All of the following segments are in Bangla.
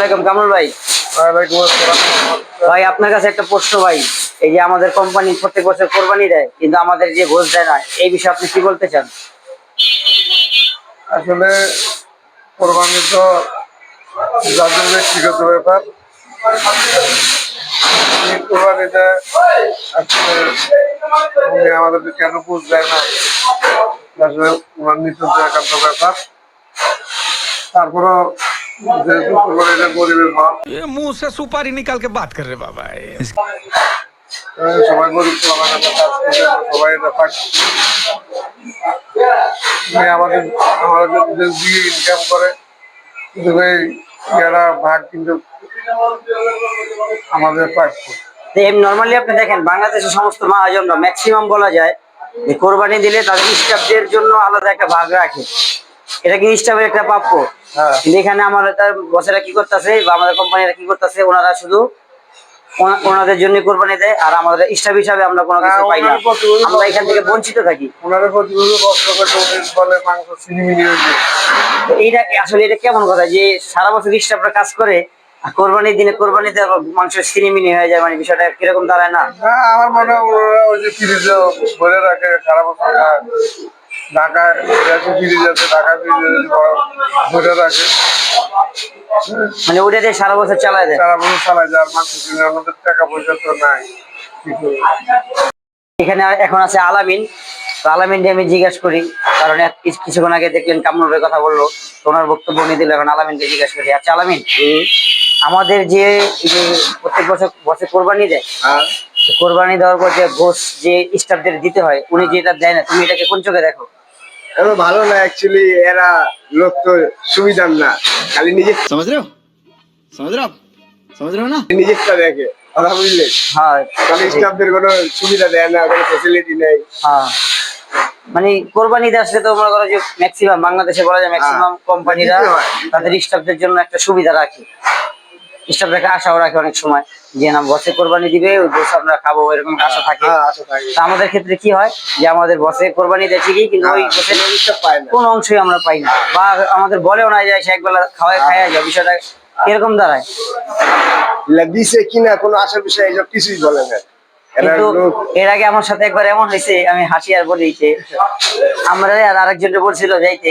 আলাইকুম কামরুল ভাই? ভাই আপনার কাছে একটা প্রশ্ন ভাই। এই যে আমাদের কোম্পানি প্রত্যেক বছর কোরবানি দেয় কিন্তু আমাদের যে ঘোষ দেয় না এই বিষয়ে আপনি কি বলতে চান? আসলে কোরবানি তো যাদের ব্যক্তিগত ব্যাপার। এই কোরবানিতে আসলে আমাদের কেন বুঝ দেয় না? আসলে ওনার নিত্যন্ত একান্ত ব্যাপার। তারপরও কোরবানিটা গরিবের হক ये मुंह से सुपारी निकाल के बात कर रहे बाबा সবাই গরিব কোরবানি কাজ করে সবাই এটা পাক উনি আমাদের আমাদের দিয়ে ইনকাম করে কিন্তু এই ইয়ারা ভাগ কিন্তু আমাদের প্রাপ্য নর্মালি আপনি দেখেন বাংলাদেশের সমস্ত মহাজনরা ম্যাক্সিমাম বলা যায় যে কোরবানি দিলে তাদের স্টাফদের জন্য আলাদা একটা ভাগ রাখে এটা কি স্টাফের একটা প্রাপ্য? হ্যাঁ। কিন্তু এখানে আমাদের তার বসেরা কি করতেছে বা আমাদের কোম্পানিরা কি করতেছে ওনারা শুধু ওনাদের জন্য কোরবানি দেয় আর আমাদের স্টাফ হিসাবে আমরা কোনো কিছু হ্যাঁ, পাই না। আমরা এখান থেকে বঞ্চিত থাকি। তো এইটা আসলে এটা কেমন কথা যে সারা বছর স্টাফরা কাজ করে আর কোরবানির দিনে কোরবানি দেওয়া মাংস সিনিমিনি হয়ে যায় মানে বিষয়টা কীরকম দাঁড়ায় না? না আমার মনে হয় ওই যে ফ্রিজে ভরে রাখে সারা বছর ঢাকায় যেহেতু ফ্রিজ আছে ঢাকা ফ্রিজে ভরে রাখে মানে দিয়ে সারা বছর চালায় দেয়? সারা বছর চালায় যায় আর আমাদের টাকা পয়সা তো নাই। এখানে এখন আছে আলামিন। তো আলামিন আমি জিজ্ঞেস করি কারণ কিছুক্ষণ আগে দেখলেন কামরুল ভাই কথা বলল ওনার বক্তব্য নিয়ে দিল এখন আলামিনকে জিজ্ঞেস করি আচ্ছা আলামিন আমাদের যে প্রত্যেক বছর বছর কোরবানি দেয় হ্যাঁ। কোরবানি দেওয়ার পর যে ঘোষ যে স্টাফদের দিতে হয় উনি যেটা দেয় না তুমি এটাকে কোন চোখে দেখো? এগুলো ভালো না অ্যাকচুয়ালি এরা লোক তো সুবিধার না। খালি নিজে সমাজ রেও সমাজ রেও সমাজ রেও না নিজেরটা দেখে ওরা বুঝলে? হ্যাঁ। খালি স্টাফদের কোনো সুবিধা দেয় না কোনো ফেসিলিটি নেই। হ্যাঁ। মানে কোরবানি আসলে তো মনে করো যে ম্যাক্সিমাম বাংলাদেশে বলা যায় ম্যাক্সিমাম কোম্পানিরা তাদের স্টাফদের জন্য একটা সুবিধা রাখে। স্টাফ রেখে আশাও রাখে অনেক সময় যে না বসে কোরবানি দিবে ওই বসে আমরা খাব এরকম আশা থাকে। হ্যাঁ আশা থাকে। তা আমাদের ক্ষেত্রে কি হয় যে আমাদের বসে কোরবানি দেয় ঠিকই কিন্তু ওই হ্যাঁ, বসে কোন অংশই আমরা পাই না। বা আমাদের বলেও না যায় সে একবেলা খাওয়ায় খাওয়া যায় বিষয়টা এরকম দাঁড়ায়। দিছে কিনা কোনো আশার বিষয় এইসব কিছুই বলে না। কিন্তু এর আগে আমার সাথে একবার এমন হয়েছে আমি হাসি আর বলি যে আমরা আর আরেকজন বলছিল যাইতে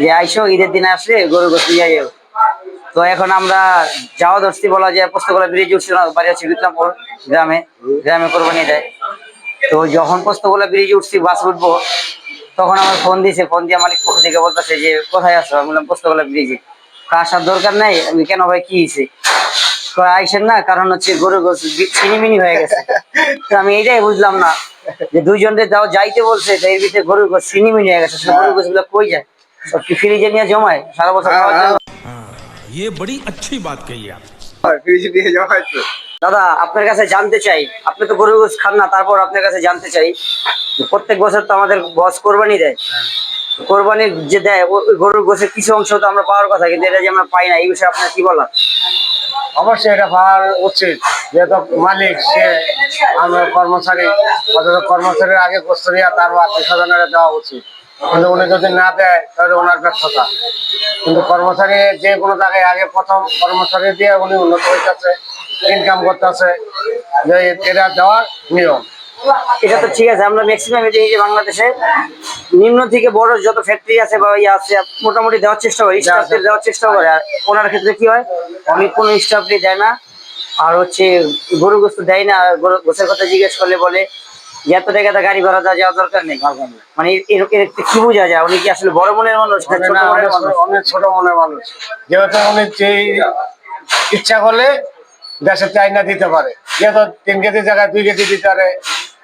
যে আইসো ঈদের দিনে আসলে গরু গোস যাও তো এখন আমরা যাওয়া ধরছি বলা যায় পোস্তগোলা ব্রিজ উঠছিল না বাড়ি হচ্ছে বিক্রমপুর গ্রামে। গ্রামে কোরবানি দেয়। তো যখন পোস্তগোলা ব্রিজ উঠছি বাস উঠবো, তখন আমার ফোন দিয়েছে ফোন দিয়ে মালিক পক্ষ থেকে বলতেছে যে, কোথায় আছো? আমি বললাম পোস্তগোলা ব্রিজে আসার দরকার নাই। আমি কেন ভাই, কি হয়েছে? আইসেন না, কারণ হচ্ছে গরু ছিনিমিনি হয়ে গেছে। তো আমি এইটাই বুঝলাম না যে দুইজনকে যাও, যাইতে বলছে এর ভিতরে গরু গোস ছিনিমিনি হয়ে গেছে। সে গরু গোসগুলো কই যায়? সব কি ফ্রিজে নিয়ে জমায়? সারা বছর ये बड़ी अच्छी बात कही आप ফ্রিজ দিয়ে যাওয়া হয়তো দাদা আপনার কাছে জানতে চাই আপনি তো গরু গোস খান না তারপর আপনার কাছে জানতে চাই যে প্রত্যেক বছর তো আমাদের বস কোরবানি দেয় কোরবানি যে দেয় ও- ওই গরুর গোসের কিছু অংশ তো আমরা পাওয়ার কথা কিন্তু এটা যে আমরা পাই না এই বিষয়ে আপনার কি বলার অবশ্যই এটা পাওয়ার উচিত যেহেতু মালিক সে আমরা কর্মচারী অথচ কর্মচারীর আগে কষ্ট দিয়া তার আত্মীয় স্বজনের দেওয়া উচিত কিন্তু উনি যদি না দেয় তাহলে ওনার ব্যর্থতা। কিন্তু কর্মচারী যে কোনো জায়গায় আগে প্রথম কর্মচারী দিয়ে উনি উন্নত হইতেছে ইনকাম করতেছে যে এটা দেওয়ার নিয়ম। এটা তো ঠিক আছে আমরা ম্যাক্সিমাম দেখি যে বাংলাদেশে নিম্ন থেকে বড় যত ফ্যাক্টরি আছে বা ইয়ে আছে মোটামুটি দেওয়ার চেষ্টা করে স্টাফদের দেওয়ার চেষ্টা করে। আর ওনার ক্ষেত্রে কি হয় অনেক কোনো স্টাফই দেয় না। আর হচ্ছে গরু গোস্ত দেয় না গরু কথা জিজ্ঞেস করলে বলে এত টাকা গাড়ি ভাড়া দেওয়া যাওয়ার দরকার নেই মানে এর- এর এর কি বোঝা যায়? উনি কি আসলে বড় মনের মানুষ না ছোট না, মনের অনেক ছোট- মনের মানুষ। যেহেতু উনি যে ইচ্ছা করলে দেশের চাইনা দিতে পারে। যেহেতু তিন কেজি জায়গায় দুই কেজি দিতে পারে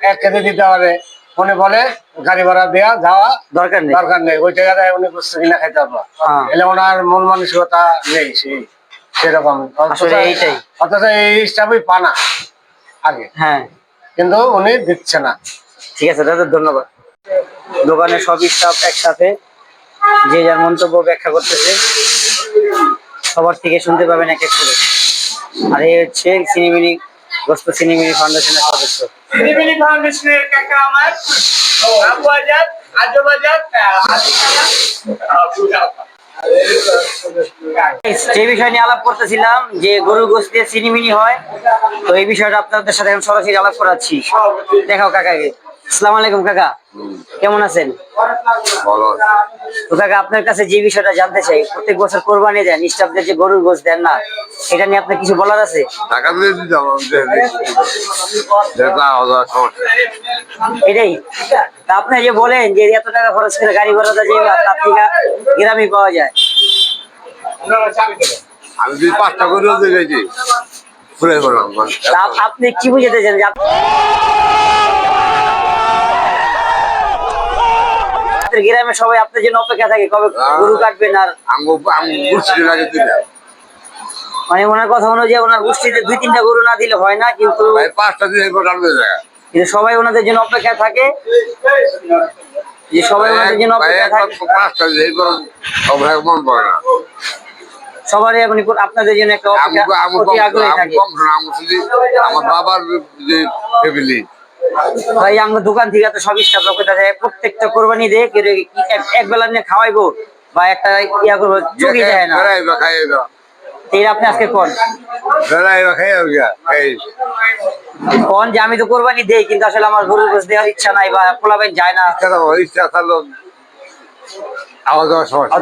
এক কেজি দিতে পারে উনি বলে গাড়ি ভাড়া দেওয়া যাওয়া দরকার নেই। দরকার নেই। ওই জায়গায় উনি বুঝতে কিনা খাইতে পারব। হ্যাঁ। এলে ওনার মন মানসিকতা নেই সেই সেরকম। অথচ এই স্টাফই পানা আগে। হ্যাঁ। কিন্তু উনি দিচ্ছে না। ঠিক আছে দাদা ধন্যবাদ। দোকানের সব স্টাফ একসাথে যে যার মন্তব্য ব্যাখ্যা করতেছে সবার থেকে শুনতে পাবেন এক এক করে। আর এই হচ্ছে সিনেমিনি গোস্ত সিনেমিনি ফাউন্ডেশনের সদস্য। সিভিলি ফাউন্ডেশনের কাকা আমার আবু আজাদ আজব আজাদ যে বিষয় নিয়ে আলাপ করতেছিলাম, যে গরুর গোস্ত দিয়ে চিনিমিনি হয়, তো এই বিষয়টা আপনাদের সাথে এখন সরাসরি আলাপ করাচ্ছি। দেখাও কাকাকে। আসসালামু আলাইকুম কাকা। কেমন আছেন? তো কাকা আপনার কাছে যে বিষয়টা জানতে চাই প্রত্যেক বছর কোরবানি দেন স্টাফদের যে গরুর গোস্ত দেন না এটা নিয়ে আপনার কিছু বলার আছে? এটাই। তা আপনি যে বলেন যে এত টাকা খরচ করে গাড়ি ভাড়াটা যে তার থেকে গ্রামে পাওয়া যায়? আমি যদি পাঁচটা আপনি কি বুঝাতে চান গ্রামে সবাই আপনার জন্য অপেক্ষা থাকে কবে গরু কাটবেন আর মানে ওনার কথা অনুযায়ী ওনার গোষ্ঠীতে দুই তিনটা গরু না দিলে হয় না কিন্তু পাঁচটা কিন্তু সবাই ওনাদের জন্য অপেক্ষা থাকে। যে সবাই ওনাদের জন্য অপেক্ষা থাকে। পাঁচটা দিয়ে মন পড়ে না। সবারই এখন আপনাদের জন্য একটা অপেক্ষা কম আমার বাবার যে ফ্যামিলি ভাই আমার দোকান থেকে তো সব স্টাফ লোকের আছে প্রত্যেকটা কোরবানি দিয়ে এক- বেলা নিয়ে খাওয়াইবো বা একটা ইয়া করব চুকি যায় না। বেড়াইবা খাইবা। এই আপনি আজকে কোন? কোন যে আমি তো কোরবানি দেই কিন্তু আসলে আমার গরুর গোস দেওয়ার ইচ্ছা নাই বা পোলাবেন যায় না।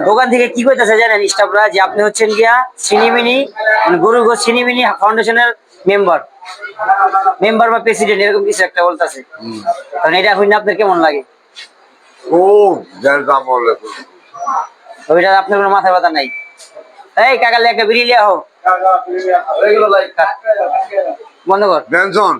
দোকান থেকে কি কইতেছে জানেন স্টাফরা? যে আপনি হচ্ছেন গিয়া সিনিমিনি মানে গরুর গোস সিনিমিনি ফাউন্ডেশনের মেম্বার। মেম্বার বা প্রেসিডেন্ট এরকম কিছু একটা বলতেছে। কারণ এটা হইলে আপনার কেমন লাগে? ও ওইটা আপনার কোনো মাথা ব্যথা নাই? এই কাকা লেখা বিড়ি লিয়া হোক বন্ধ কর। টেনশন